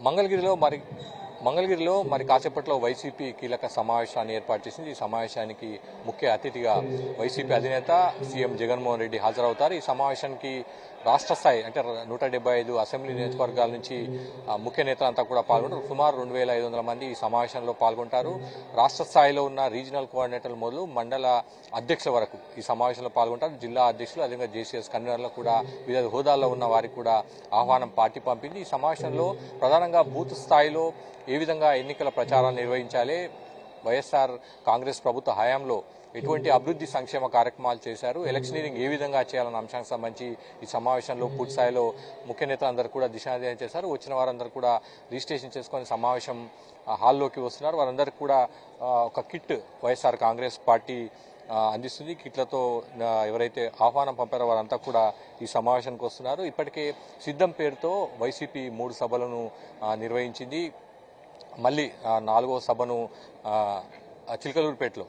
మంగళగిరిలో మరి మంగళగిరిలో మరి కాసేపట్లో వైసీపీ కీలక సమావేశాన్ని ఏర్పాటు చేసింది. ఈ సమావేశానికి ముఖ్య అతిథిగా వైసీపీ అధినేత సీఎం జగన్మోహన్ రెడ్డి హాజరవుతారు. ఈ సమావేశానికి రాష్ట్ర స్థాయి అంటే నూట డెబ్బై ఐదు అసెంబ్లీ నియోజకవర్గాల నుంచి ముఖ్య నేతలంతా కూడా పాల్గొంటారు. సుమారు రెండు వేల ఐదు వందల మంది ఈ సమావేశంలో పాల్గొంటారు. రాష్ట్ర స్థాయిలో ఉన్న రీజనల్ కోఆర్డినేటర్ మొదలు మండల అధ్యక్షుల వరకు ఈ సమావేశంలో పాల్గొంటారు. జిల్లా అధ్యక్షులు అదేవిధంగా జేసీఎస్ కన్వీనర్లు కూడా వివిధ హోదాల్లో ఉన్న వారికి కూడా ఆహ్వానం పార్టీ పంపింది. ఈ సమావేశంలో ప్రధానంగా బూత్ స్థాయిలో ఏ విధంగా ఎన్నికల ప్రచారాన్ని నిర్వహించాలి? వైఎస్ఆర్ కాంగ్రెస్ ప్రభుత్వ హయాంలో ఎటువంటి అభివృద్ధి సంక్షేమ కార్యక్రమాలు చేశారు? ఎలక్షనీరింగ్ ఏ విధంగా చేయాలన్న అంశానికి సంబంధించి ఈ సమావేశంలో పూర్తి స్థాయిలో ముఖ్య నేతలందరూ కూడా దిశానిర్దేశం చేశారు. వచ్చిన వారందరూ కూడా రిజిస్ట్రేషన్ చేసుకొని సమావేశం హాల్లోకి వస్తున్నారు. వారందరికీ కూడా ఒక కిట్ వైఎస్ఆర్ కాంగ్రెస్ పార్టీ అందిస్తుంది. కిట్లతో ఎవరైతే ఆహ్వానం పంపారో వారంతా కూడా ఈ సమావేశానికి వస్తున్నారు. ఇప్పటికే సిద్ధం పేరుతో వైసీపీ మూడు సభలను నిర్వహించింది. మళ్ళీ నాలుగో సభను చిలకలూరుపేటలో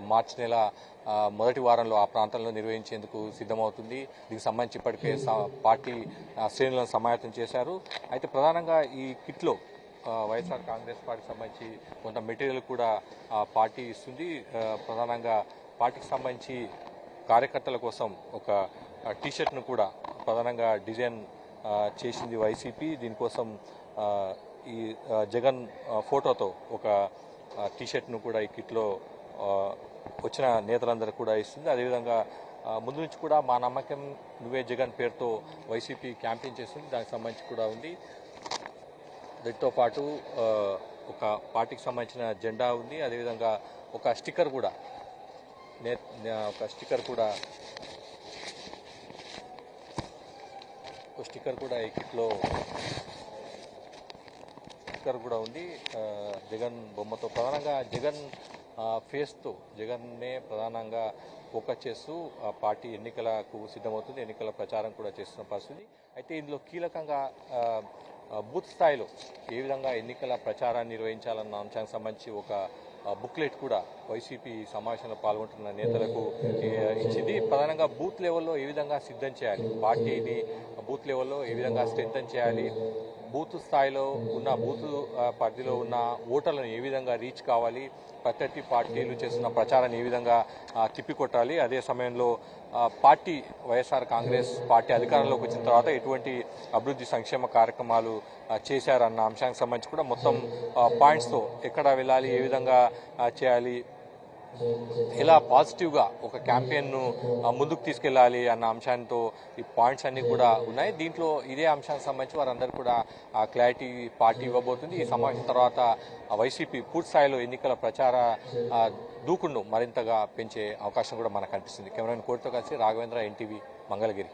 మార్చి నెల మొదటి వారంలో ఆ ప్రాంతంలో నిర్వహించేందుకు సిద్ధమవుతుంది. దీనికి సంబంధించి ఇప్పటికే స- పార్టీ శ్రేణులను సమాయత్తం చేశారు. అయితే ప్రధానంగా ఈ కిట్లో వైఎస్ఆర్ కాంగ్రెస్ పార్టీకి సంబంధించి కొంత మెటీరియల్ కూడా పార్టీ ఇస్తుంది. ప్రధానంగా పార్టీకి సంబంధించి కార్యకర్తల కోసం ఒక టీషర్ట్ను కూడా ప్రధానంగా డిజైన్ చేసింది వైసీపీ. దీనికోసం ఈ జగన్ ఫోటోతో ఒక టీషర్ట్ను కూడా ఈ కిట్లో వచ్చిన నేతలందరూ కూడా ఇస్తుంది. అదేవిధంగా ముందు నుంచి కూడా మా నమ్మకం నువ్వే జగన్ పేరుతో వైసీపీ క్యాంపెయిన్ చేస్తుంది. దానికి సంబంధించి కూడా ఉంది. దీంతో పాటు ఒక పార్టీకి సంబంధించిన జెండా ఉంది. అదేవిధంగా ఒక స్టిక్కర్ కూడా నే- ఒక స్టిక్కర్ కూడా ఒక స్టిక్కర్ కూడా ఈ కిట్లో స్టిక్కర్ కూడా ఉంది. జగన్ బొమ్మతో ప్రధానంగా జగన్ ఫేస్తో జగన్నే ప్రధానంగా ఫోకస్ చేస్తూ ఆ పార్టీ ఎన్నికలకు సిద్ధమవుతుంది ఎన్నికల ప్రచారం కూడా చేస్తున్న పరిస్థితి. అయితే ఇందులో కీలకంగా బూత్ స్థాయిలో ఏ విధంగా ఎన్నికల ప్రచారాన్ని నిర్వహించాలన్న అంశానికి సంబంధించి ఒక బుక్లెట్ కూడా వైసీపీ సమావేశంలో పాల్గొంటున్న నేతలకు ఇచ్చింది. ప్రధానంగా బూత్ లెవెల్లో ఏ విధంగా సిద్ధం చేయాలి? పార్టీని బూత్ లెవెల్లో ఏ విధంగా స్ట్రెంథన్ చేయాలి? బూత్ స్థాయిలో ఉన్న బూత్ పరిధిలో ఉన్న ఓటర్లను ఏ విధంగా రీచ్ కావాలి ప్రత్యర్థి పార్టీలు చేస్తున్న ప్రచారాన్ని ఏ విధంగా తిప్పికొట్టాలి అదే సమయంలో పార్టీ వైఎస్ఆర్ కాంగ్రెస్ పార్టీ అధికారంలోకి వచ్చిన తర్వాత ఎటువంటి అభివృద్ధి సంక్షేమ కార్యక్రమాలు చేశారన్న అంశానికి సంబంధించి కూడా మొత్తం పాయింట్స్తో ఎక్కడ వెళ్ళాలి ఏ విధంగా చేయాలి ఇలా పాజిటివ్గా ఒక క్యాంపెయిన్ను ముందుకు తీసుకెళ్ళాలి అన్న అంశాంతో ఈ పాయింట్స్ అన్నీ కూడా ఉన్నాయి. దీంట్లో ఇదే అంశానికి సంబంధించి వారందరూ కూడా క్లారిటీ పార్టీ ఇవ్వబోతుంది. ఈ సమావేశం తర్వాత వైసీపీ పూర్తి స్థాయిలో ఎన్నికల ప్రచార దూకుడును మరింతగా పెంచే అవకాశం కూడా మనకు కనిపిస్తుంది. కెమెరాని కోర్టుతో కలిసి రాఘవేంద్ర ఎన్టీవీ మంగళగిరి.